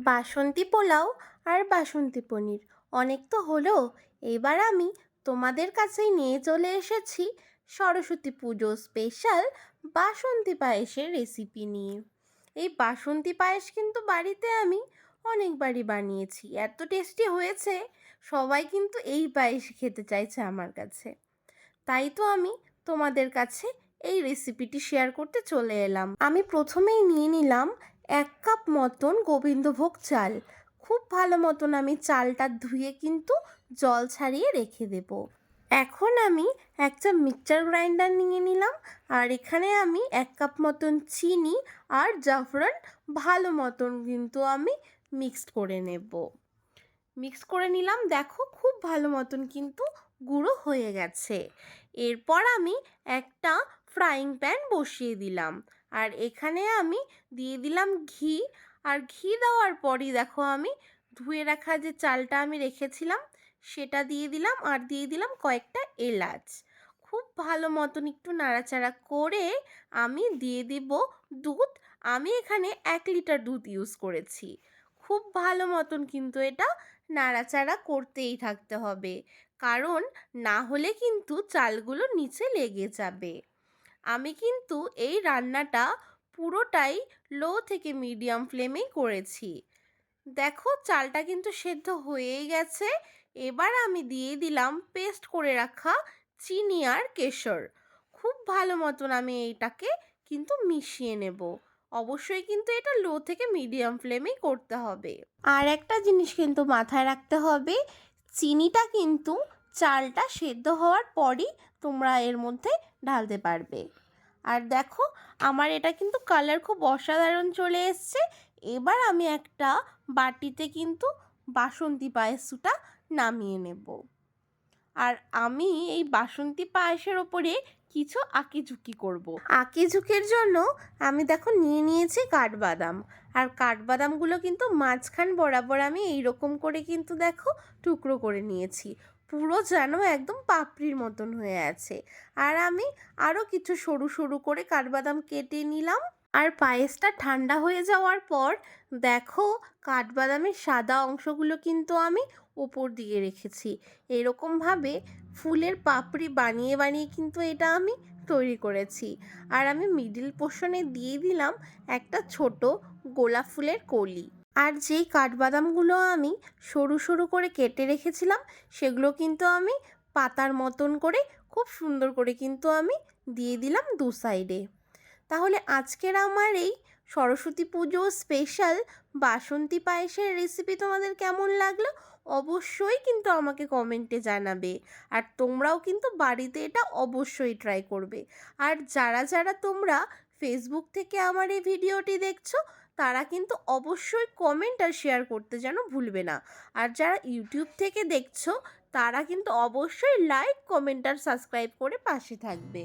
বাসন্তী পোলাও আর বাসন্তী পনির। অনেক তো হলো। এবার আমি তোমাদের কাছেই নিয়ে চলে এসেছি সরস্বতী পুজো স্পেশাল বাসন্তী পায়েসের রেসিপি নিয়ে। এই বাসন্তী পায়েস কিন্তু বাড়িতে আমি অনেকবারই বানিয়েছি। এত টেস্টি হয়েছে, সবাই কিন্তু এই পায়েস খেতে চাইছে আমার কাছে। তাই তো আমি তোমাদের কাছে এই রেসিপিটি শেয়ার করতে চলে এলাম। আমি প্রথমেই নিয়ে নিলাম এক কাপ মতন গোবিন্দভোগ চাল। খুব ভালো মতন আমি চালটা ধুয়ে কিন্তু জল ছাড়িয়ে রেখে দেব। এখন আমি একটা মিক্সচার গ্রাইন্ডার নিয়ে নিলাম আর এখানে আমি এক কাপ মতন চিনি আর জাফরান ভালো মতন কিন্তু আমি মিক্সড করে নেব। মিক্স করে নিলাম, দেখো খুব ভালো মতন কিন্তু গুঁড়ো হয়ে গেছে। এরপর আমি একটা ফ্রাইং প্যান বসিয়ে দিলাম। আর এখানে আমি দিয়ে দিলাম ঘি। আর ঘি দেওয়ার পরই দেখো আমি ধুয়ে রাখা যে চালটা আমি রেখেছিলাম, সেটা দিয়ে দিলাম আর দিয়ে দিলাম কয়েকটা এলাচ। খুব ভালো মতন একটু নাড়াচাড়া করে আমি দিয়ে দিব দুধ। আমি এখানে এক লিটার দুধ ইউজ করেছি। খুব ভালো মতন কিন্তু এটা নাড়াচাড়া করতেই থাকতে হবে। কারণ না হলে কিন্তু চালগুলো নিচে লেগে যাবে। আমি কিন্তু এই রান্নাটা পুরোটাই লো থেকে মিডিয়াম ফ্লেমেই করেছি। দেখো চালটা কিন্তু সেদ্ধ হয়েই গেছে। এবার আমি দিয়ে দিলাম পেস্ট করে রাখা চিনি আর কেশর। খুব ভালো মতন আমি এইটাকে কিন্তু মিশিয়ে নেব। অবশ্যই কিন্তু এটা লো থেকে মিডিয়াম ফ্লেমেই করতে হবে। আর একটা জিনিস কিন্তু মাথায় রাখতে হবে, চিনিটা কিন্তু চালটা সেদ্ধ হওয়ার পরই তোমরা এর মধ্যে ঢালতে পারবে। আর দেখো, আমার এটা কিন্তু কালার খুব অসাধারণ চলে এসছে। এবার আমি একটা বাটিতে কিন্তু বাসন্তী পায়েসটা নামিয়ে নেব। আর আমি এই বাসন্তী পায়েসের ওপরে কিছু আঁকিঝুঁকি করব। আঁকিঝুঁকির জন্য আমি দেখো নিয়ে নিয়েছি কাঠবাদাম। আর কাঠবাদামগুলো কিন্তু মাঝখান বরাবর আমি এইরকম করে কিন্তু দেখো টুকরো করে নিয়েছি। পুরো যেন একদম পাপড়ির মতন হয়ে আছে। আর আমি আরও কিছু সরু সরু করে কাঠবাদাম কেটে নিলাম। আর পায়েসটা ঠান্ডা হয়ে যাওয়ার পর দেখো কাঠবাদামের সাদা অংশগুলো কিন্তু আমি ওপর দিয়ে রেখেছি। এরকমভাবে ফুলের পাপড়ি বানিয়ে বানিয়ে কিন্তু এটা আমি তৈরি করেছি। আর আমি মিডিল পোর্শনে দিয়ে দিলাম একটা ছোট গোলাপ ফুলের কলি। আর যেই কাঠবাদামগুলো আমি সরু সরু করে কেটে রেখেছিলাম, সেগুলো কিন্তু আমি পাতার মতন করে, খুব সুন্দর করে কিন্তু আমি দিয়ে দিলাম দু সাইডে। তাহলে আজকের আমার এই সরস্বতী পুজো স্পেশাল বাসন্তী পায়েসের রেসিপি তোমাদের কেমন লাগল, অবশ্যই কিন্তু আমাকে কমেন্টে জানাবে। আর তোমরাও কিন্তু বাড়িতে এটা অবশ্যই ট্রাই করবে। আর যারা যারা তোমরা ফেসবুক থেকে আমার এই ভিডিওটি দেখছ তারা কিন্তু অবশ্যই কমেন্ট আর শেয়ার করতে যেন ভুলবে না। আর যারা ইউটিউব থেকে দেখছ, তারা কিন্তু অবশ্যই লাইক কমেন্ট আর সাবস্ক্রাইব করে পাশে থাকবে।